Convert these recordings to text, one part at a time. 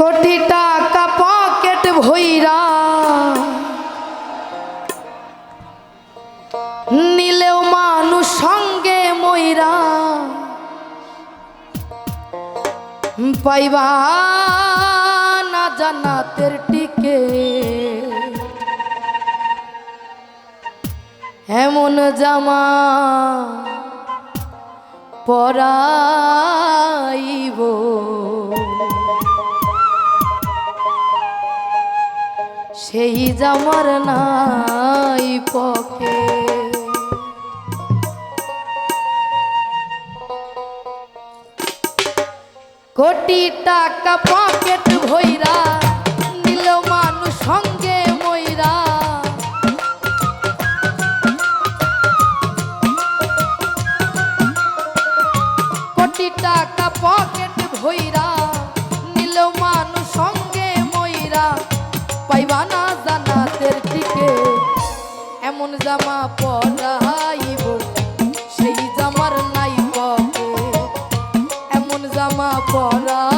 কোটি টাকা পকেট ভইরা নিলেও মানুষ সঙ্গে ময়রা পাইবা না জান্নাতের টিকে এমন জামা পরাইব। সেই জামার নাই পকে কোটি টাকা পকেট ভইরা পাইবা না জানাতের দিকে। এমন জামা পরাইব সেই জামার নাই পকে এমন জামা পরাইব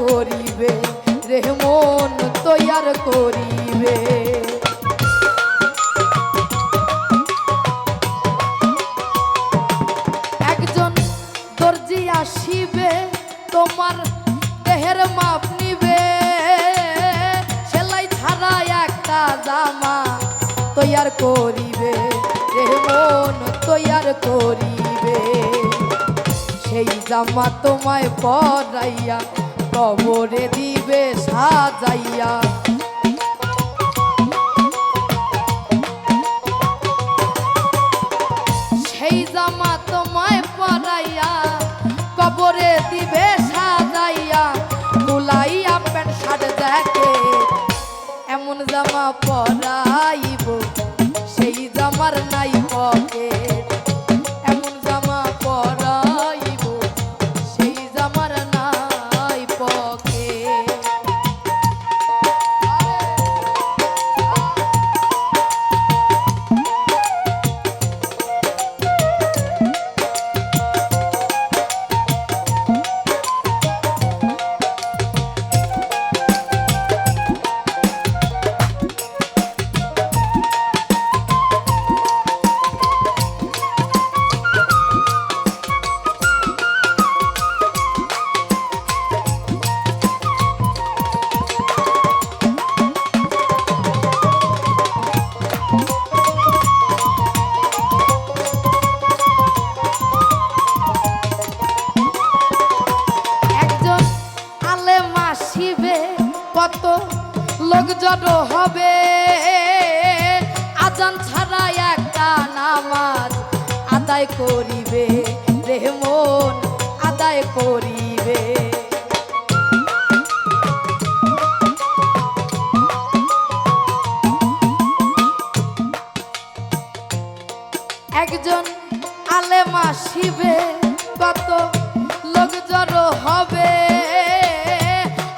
করিবে, রেহমন তৈয়ার করিবে। একজন দর্জি আসিবে, তোমার দেহের মাপ নিবে। সেলাই ছাড়া একটা জামা তৈয়ার করিবে রেমন তৈয়ার করিবে। সেই জামা তোমায় পরাইয়া কবরে দিবে সাজাইয়া। সেই জামা তোমায় পরাইয়া কবরে দিবে সাজাইয়া, মুলাইয়া প্যান্ট শার্ট দেখে এমন জামা পরাইব। সেই জামার নাই আদায় করিবে, রেহমন আদায় করিবে। একজন আলেম আসিবে, কত লোক জড়ো হবে।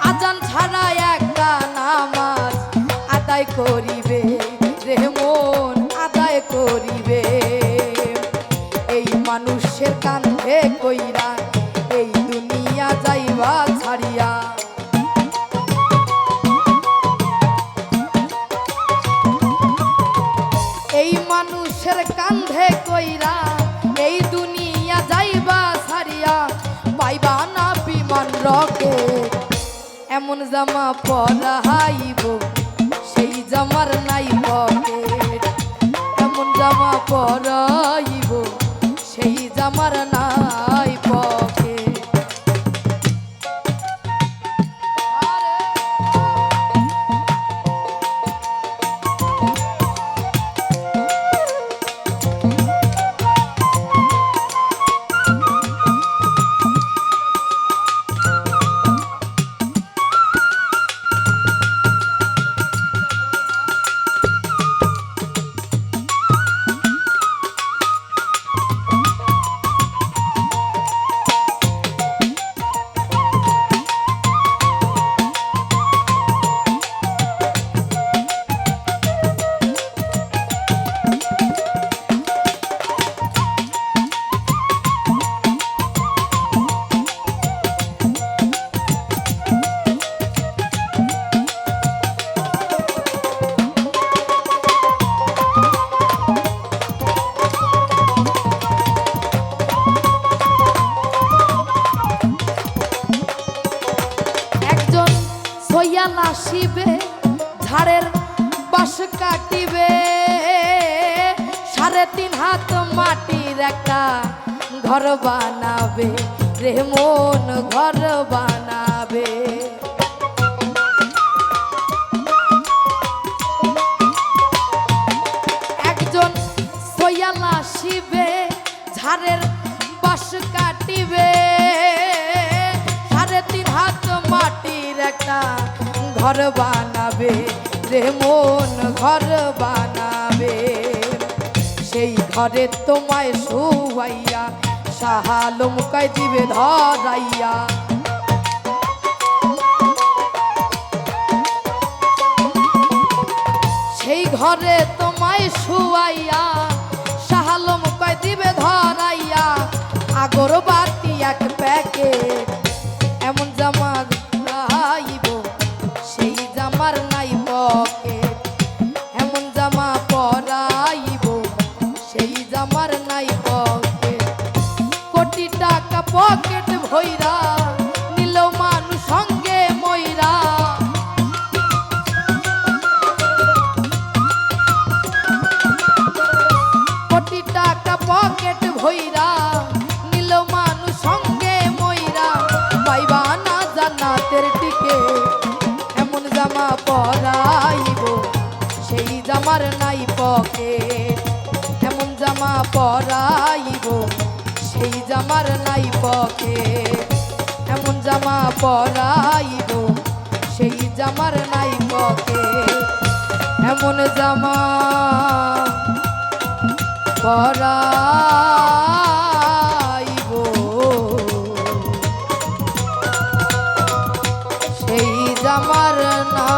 আজান ছাড়া একটা নামাজ আদায় করিবে। মানুষের কান্ধে কইরা, এই দুনিয়া যাইবা ছাড়িয়া। এই মানুষের কান্ধে কইরা, এই দুনিয়া যাইবা ছাড়িয়া, পাইবা না বিমান রকে এমন জামা পরাইব সেই জামার নাই পকেট। এমন জামা পরাইব আসিবে ঝাড়ের বাস কাটিবে। সাড়ে তিন হাত মাটির একটা ঘর বানাবে রেমন ঘর বানাবে। একজন সইয়াল আসিবে, ঝাড়ের বাস কাটিবে। মাটির একটা ঘর বানাবে রেমন ঘর বানাবে। সেই ঘরে তোমায় শুয়াইয়া সাহালম কাই দিবে ধরাইয়া। সেই ঘরে তোমায় শুয়াইয়া শাহালম কয় দিবে ধরাইয়া। আগর বাতি এক প্যাকেট ভইরা নিল মানুষ সঙ্গে ময়রা কোটি টাকা পকেট ভইরা নিল মানুষ সঙ্গে ময়রা পাইবা না জান্নাতের টিকে এমন জামা পরাইব, সেই জামার নাই পকেট। এমন জামা পরাইব জামার নাই পকেট এমন জামা পরাইব, সেই জামার নাই পকেট এমন জামা পরাইব, সেই জামার পকে